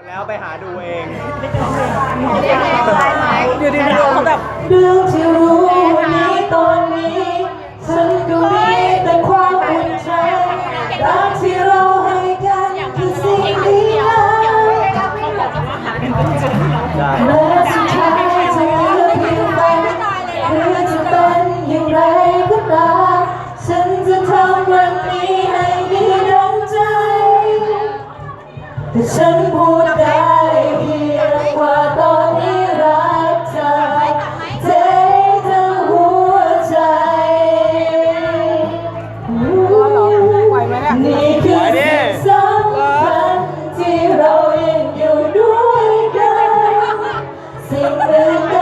แล้วไปหาดูเองอยู่ดีๆเขาแบบ เรื่องที่รู้นนี้ตอนนี้ แต่ฉันพูดได้เพียงว่าตอนนี้รักเธอเทอหัวใจ นี่คือสิ่งสำคัที่เราอยู่ด้วยกัน สิ่งอื่นใ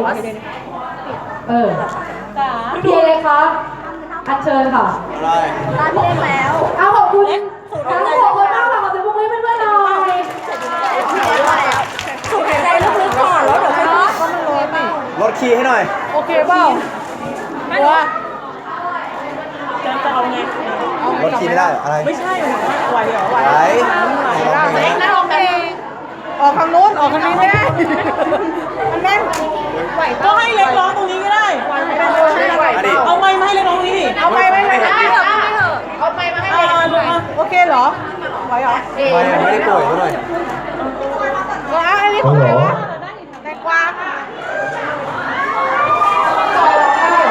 อสเออพี่เลยคะอัญเชิญค่ะได้ร้านพี่เล็กแล้วเอาขอบคุณขอบคุณมากค่ะขอบคุณพวกเพื่อนๆหน่อยใจลึกๆก่อนแล้วเดี๋ยวไปลดรถคีย์ให้หน่อย โอเคเปล่าว่าจะจะเอาไงรถคีไม่ได้อะไร ไม่ใช่ไหวเหรอไหวไหวไหวได้ไหวได้ออกทางโน้นออกทางนี้ไม่ได้ หรอไหวหรอไม่ได้ป่วยเท่าไหร่ว้าอันนี้ของอไรวะแตงกวาค่ะ